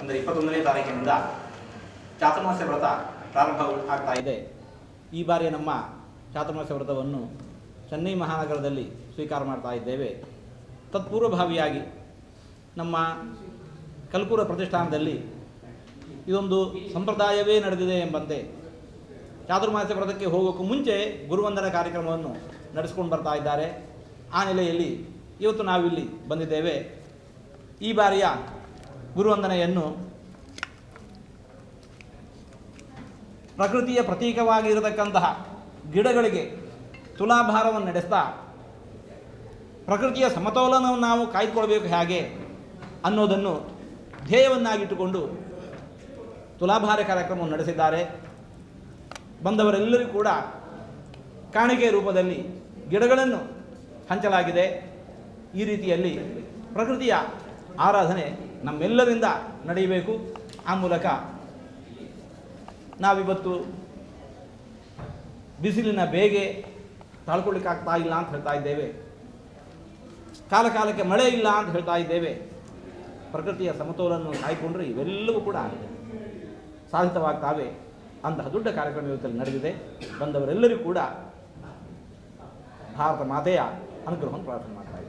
ಅಂದರೆ ಇಪ್ಪತ್ತೊಂದನೇ ತಾರೀಕಿನಿಂದ ಚಾತುರ್ಮಾಸ್ಯ ವ್ರತ ಪ್ರಾರಂಭ ಆಗ್ತಾ ಇದೆ. ಈ ಬಾರಿ ನಮ್ಮ ಚಾತುರ್ಮಾಸ್ಯ ವ್ರತವನ್ನು ಚೆನ್ನೈ ಮಹಾನಗರದಲ್ಲಿ ಸ್ವೀಕಾರ ಮಾಡ್ತಾ ಇದ್ದೇವೆ. ತತ್ಪೂರ್ವಭಾವಿಯಾಗಿ ನಮ್ಮ ಕಲ್ಕೂರ ಪ್ರತಿಷ್ಠಾನದಲ್ಲಿ ಇದೊಂದು ಸಂಪ್ರದಾಯವೇ ನಡೆದಿದೆ ಎಂಬಂತೆ ಚಾತುರ್ಮಾಸ್ಯ ವ್ರತಕ್ಕೆ ಹೋಗೋಕ್ಕೂ ಮುಂಚೆ ಗುರುವಂದನ ಕಾರ್ಯಕ್ರಮವನ್ನು ನಡೆಸ್ಕೊಂಡು ಬರ್ತಾ ಇದ್ದಾರೆ. ಆ ನೆಲೆಯಲ್ಲಿ ಇವತ್ತು ನಾವಿಲ್ಲಿ ಬಂದಿದ್ದೇವೆ. ಈ ಬಾರಿಯ ಗುರುವಂದನೆಯನ್ನು ಪ್ರಕೃತಿಯ ಪ್ರತೀಕವಾಗಿರತಕ್ಕಂತಹ ಗಿಡಗಳಿಗೆ ತುಲಾಭಾರವನ್ನು ನಡೆಸ್ತಾ ಪ್ರಕೃತಿಯ ಸಮತೋಲನವನ್ನು ನಾವು ಕಾಯ್ದುಕೊಳ್ಬೇಕು ಹೇಗೆ ಅನ್ನೋದನ್ನು ಧ್ಯೇಯವನ್ನಾಗಿಟ್ಟುಕೊಂಡು ತುಲಾಭಾರ ಕಾರ್ಯಕ್ರಮವನ್ನು ನಡೆಸಿದ್ದಾರೆ. ಬಂದವರೆಲ್ಲರೂ ಕೂಡ ಕಾಣಿಕೆ ರೂಪದಲ್ಲಿ ಗಿಡಗಳನ್ನು ಹಂಚಲಾಗಿದೆ. ಈ ರೀತಿಯಲ್ಲಿ ಪ್ರಕೃತಿಯ ಆರಾಧನೆ ನಮ್ಮೆಲ್ಲರಿಂದ ನಡೆಯಬೇಕು. ಆ ಮೂಲಕ ನಾವಿವತ್ತು ಬಿಸಿಲಿನ ಬೇಗೆ ತಾಳ್ಕೊಳ್ಳಿಕ್ಕಾಗ್ತಾ ಇಲ್ಲ ಅಂತ ಹೇಳ್ತಾ ಇದ್ದೇವೆ. ಕಾಲ ಕಾಲಕ್ಕೆ ಮಳೆ ಇಲ್ಲ ಅಂತ ಹೇಳ್ತಾ ಇದ್ದೇವೆ. ಪ್ರಕೃತಿಯ ಸಮತೋಲನ ಕಾಯ್ಕೊಂಡ್ರೆ ಇವೆಲ್ಲವೂ ಕೂಡ ಸಾಧಿತವಾಗ್ತಾವೆ. ಅಂತಹ ದೊಡ್ಡ ಕಾರ್ಯಕ್ರಮ ಇವತ್ತಲ್ಲಿ ನಡೆದಿದೆ. ಬಂದವರೆಲ್ಲರೂ ಕೂಡ ಭಾರತ ಮಾತೆಯ ಅನುಗ್ರಹವನ್ನು ಪ್ರಾರ್ಥನೆ ಮಾಡ್ತಾರೆ